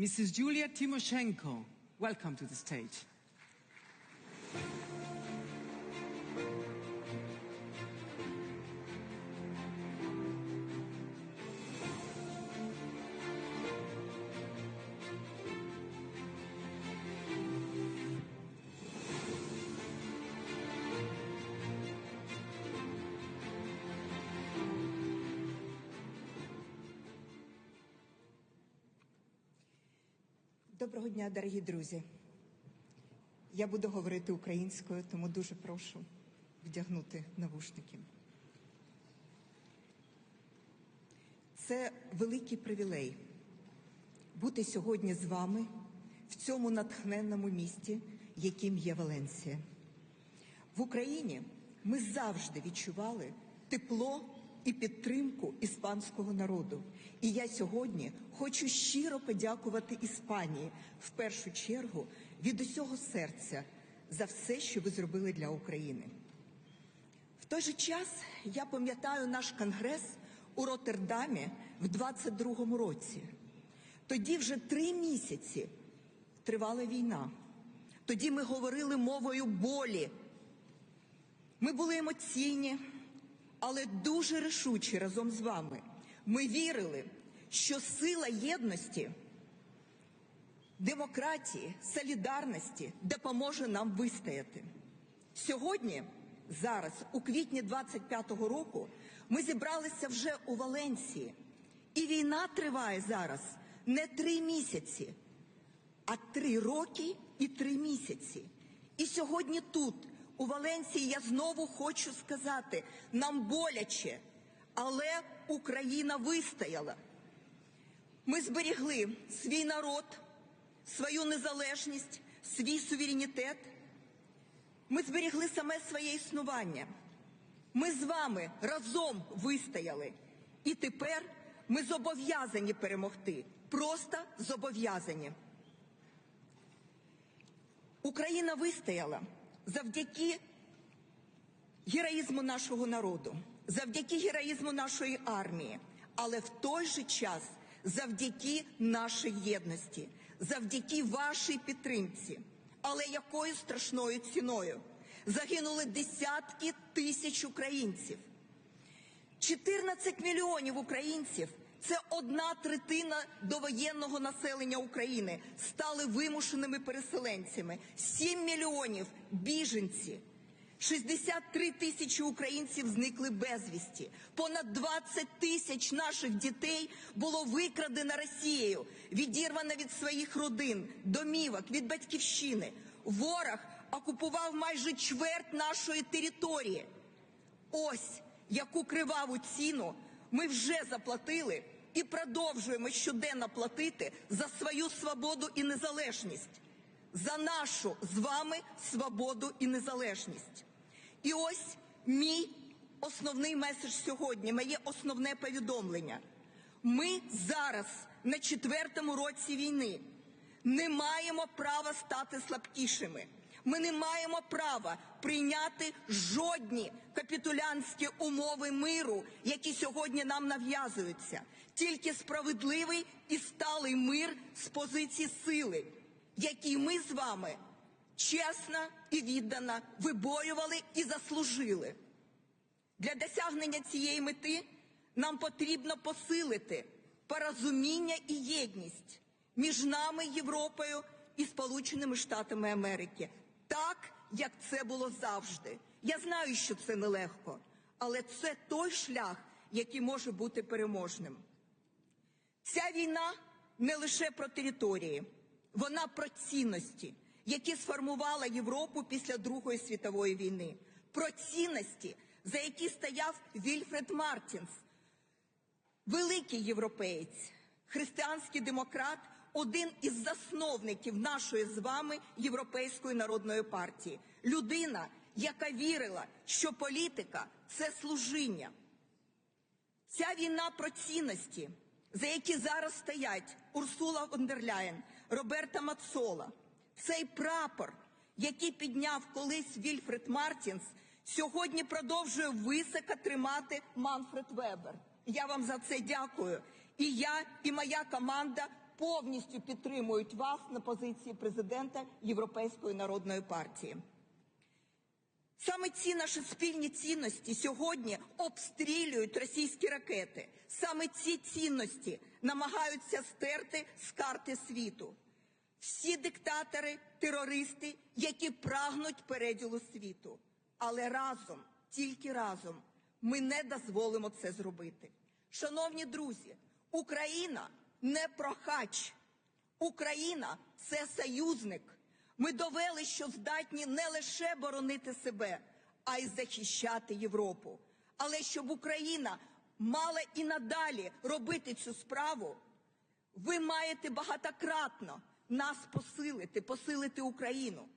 Mrs. Julia Timoshenko, welcome to the stage. Доброго дня, дорогі друзі. Я буду говорити українською, тому дуже прошу вдягнути навушники. Це великий привілей бути сьогодні з вами в цьому натхненному місті, яким є Валенсія. В Україні ми завжди відчували тепло і підтримку іспанського народу. І я сьогодні хочу щиро подякувати Іспанії в першу чергу від усього серця за все, що ви зробили для України. В той же час я пам'ятаю наш конгрес у Роттердамі в 22-му році. Тоді вже три місяці тривала війна. Тоді ми говорили мовою болі. Ми були емоційні, але дуже рішучі разом з вами. Ми вірили, що сила єдності, демократії, солідарності допоможе нам вистояти. Сьогодні, зараз, у квітні 25-го року, ми зібралися вже у Валенсії, і війна триває зараз не три місяці, а три роки і три місяці. І сьогодні тут, у Валенсії, я знову хочу сказати: нам боляче, але Україна вистояла. Ми зберігли свій народ, свою незалежність, свій суверенітет. Ми зберігли саме своє існування. Ми з вами разом вистояли. І тепер ми зобов'язані перемогти. Просто зобов'язані. Україна вистояла завдяки героїзму нашого народу, завдяки героїзму нашої армії, але в той же час завдяки нашій єдності, завдяки вашій підтримці. Але якою страшною ціною загинули десятки тисяч українців. 14 мільйонів українців це одна третина довоєнного населення України стали вимушеними переселенцями. 7 мільйонів біженці. 63 тисячі українців зникли безвісті. Понад 20 тисяч наших дітей було викрадено Росією, відірвано від своїх родин, домівок, від батьківщини. Ворог окупував майже чверть нашої території. Ось яку криваву ціну ми вже заплатили і продовжуємо щоденно платити за свою свободу і незалежність, за нашу з вами свободу і незалежність. І ось мій основний меседж сьогодні, моє основне повідомлення. Ми зараз на четвертому році війни не маємо права стати слабкішими. Ми не маємо права прийняти жодні капітулянські умови миру, які сьогодні нам нав'язуються. Тільки справедливий і сталий мир з позиції сили, який ми з вами чесно і віддано виборювали і заслужили. Для досягнення цієї мети нам потрібно посилити порозуміння і єдність між нами, Європою і Сполученими Штатами Америки, так як це було завжди. Я знаю, що це нелегко, але це той шлях, який може бути переможним. Ця війна не лише про території, вона про цінності, які сформувала Європу після Другої світової війни, про цінності, за які стояв Вільфред Мартінс, великий європеєць, християнський демократ, один із засновників нашої з вами Європейської народної партії, людина, яка вірила, що політика це служіння. Ця війна про цінності, за які зараз стоять Урсула фон дер Ляєн, Роберта Мацола, цей прапор, який підняв колись Вільфред Мартінс, сьогодні продовжує високо тримати Манфред Вебер. Я вам за це дякую. І я, і моя команда повністю підтримують вас на позиції президента Європейської народної партії. Саме ці наші спільні цінності сьогодні обстрілюють російські ракети. Саме ці цінності намагаються стерти з карти світу. Всі диктатори, терористи, які прагнуть переділу світу. Але разом, тільки разом, ми не дозволимо це зробити. Шановні друзі, Україна не прохач. Україна це союзник. Ми довели, що здатні не лише боронити себе, а й захищати Європу. Але щоб Україна мала і надалі робити цю справу, ви маєте багатократно нас посилити, посилити Україну.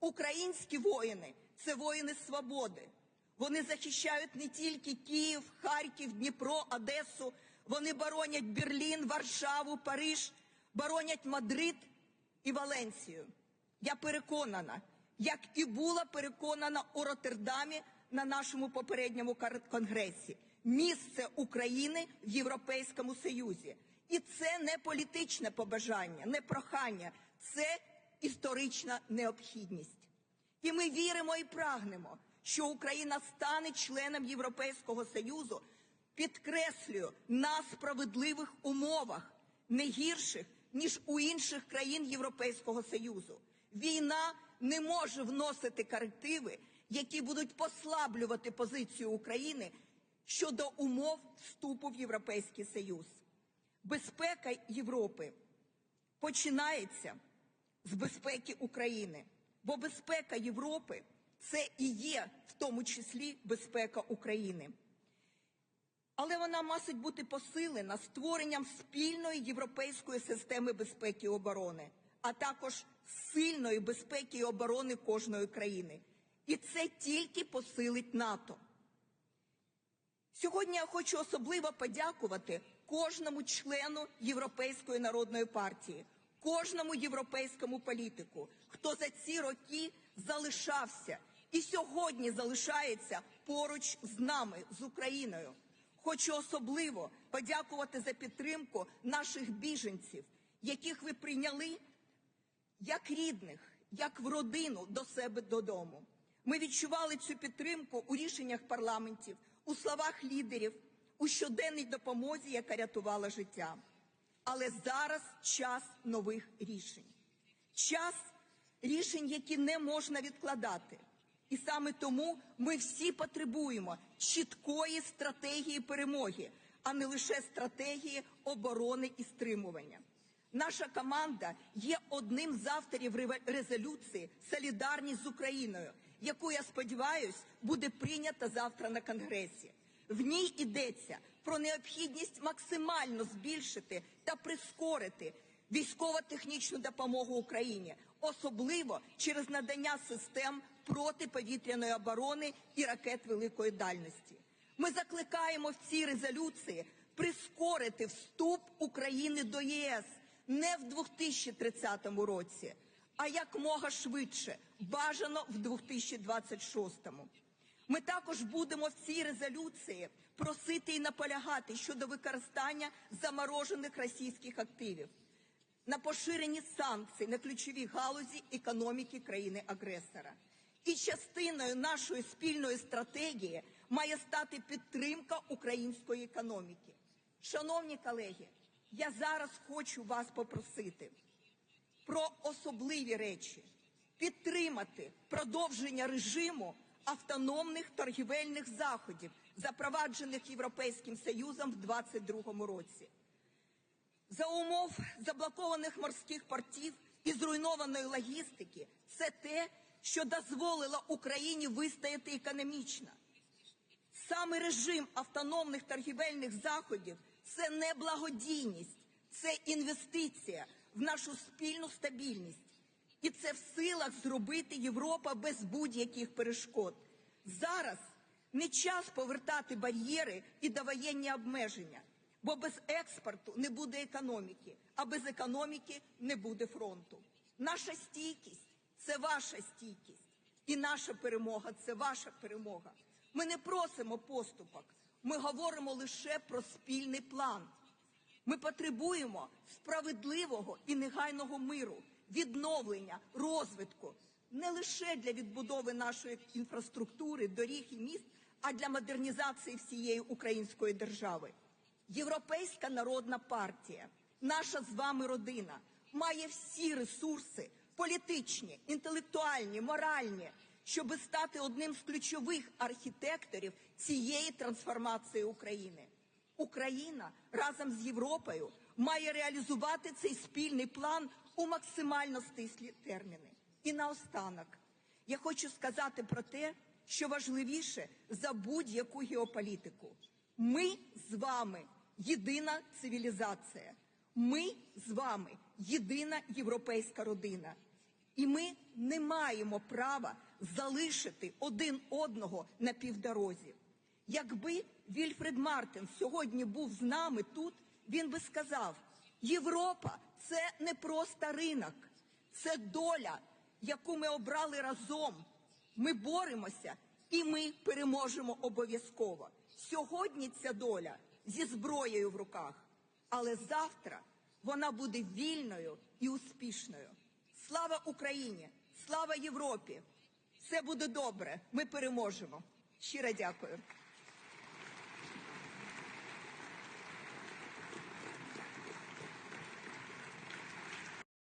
Українські воїни це воїни свободи. Вони захищають не тільки Київ, Харків, Дніпро, Одесу. Вони боронять Берлін, Варшаву, Париж, боронять Мадрид і Валенсію. Я переконана, як і була переконана у Роттердамі на нашому попередньому конгресі, місце України в Європейському Союзі. І це не політичне побажання, не прохання, це історична необхідність. І ми віримо і прагнемо, що Україна стане членом Європейського Союзу, підкреслюю, на справедливих умовах, не гірших, ніж у інших країн Європейського Союзу. Війна не може вносити корективи, які будуть послаблювати позицію України щодо умов вступу в Європейський Союз. Безпека Європи починається з безпеки України, бо безпека Європи це і є в тому числі безпека України. Але вона мусить бути посилена створенням спільної європейської системи безпеки і оборони, а також сильної безпеки і оборони кожної країни. І це тільки посилить НАТО. Сьогодні я хочу особливо подякувати кожному члену Європейської народної партії, кожному європейському політику, хто за ці роки залишався і сьогодні залишається поруч з нами, з Україною. Хочу особливо подякувати за підтримку наших біженців, яких ви прийняли як рідних, як в родину до себе додому. Ми відчували цю підтримку у рішеннях парламентів, у словах лідерів, у щоденній допомозі, яка рятувала життя. Але зараз час нових рішень, час рішень, які не можна відкладати. І саме тому ми всі потребуємо чіткої стратегії перемоги, а не лише стратегії оборони і стримування. Наша команда є одним з авторів резолюції Солідарність з Україною, яку я сподіваюся буде прийнята завтра на конгресі. В ній йдеться про необхідність максимально збільшити та прискорити військово-технічну допомогу Україні, особливо через надання систем протиповітряної оборони і ракет великої дальності. Ми закликаємо в цій резолюції прискорити вступ України до ЄС не в 2030 році, а якмога швидше, бажано в 2026. Ми також будемо в цій резолюції просити і наполягати щодо використання заморожених російських активів на поширенні санкцій на ключові галузі економіки країни-агресора. І частиною нашої спільної стратегії має стати підтримка української економіки. Шановні колеги, я зараз хочу вас попросити про особливі речі, підтримати продовження режиму автономних торгівельних заходів, запроваджених Європейським Союзом в 2022 році. За умов заблокованих морських портів і зруйнованої логістики це те, що дозволило Україні вистояти економічно. Саме режим автономних торгівельних заходів це не благодійність, це інвестиція в нашу спільну стабільність. І це в силах зробити Європа без будь-яких перешкод. Зараз не час повертати бар'єри і довоєнні обмеження, бо без експорту не буде економіки, а без економіки не буде фронту. Наша стійкість це ваша стійкість, і наша перемога це ваша перемога. Ми не просимо поступок, ми говоримо лише про спільний план. Ми потребуємо справедливого і негайного миру, відновлення, розвитку не лише для відбудови нашої інфраструктури, доріг і міст, а для модернізації всієї української держави. Європейська народна партія, наша з вами родина, має всі ресурси політичні, інтелектуальні, моральні, щоб стати одним з ключових архітекторів цієї трансформації України. Україна разом з Європою має реалізувати цей спільний план у максимально стислі терміни. І наостанок я хочу сказати про те, що важливіше за будь-яку геополітику. Ми з вами єдина цивілізація. Ми з вами єдина європейська родина. І ми не маємо права залишити один одного на півдорозі. Якби Вільфред Мартин сьогодні був з нами тут, він би сказав: Європа це не просто ринок, це доля, яку ми обрали разом. Ми боремося і ми переможемо обов'язково. Сьогодні ця доля зі зброєю в руках, але завтра вона буде вільною і успішною. Слава Україні! Слава Європі! Все буде добре. Ми переможемо. Щиро дякую.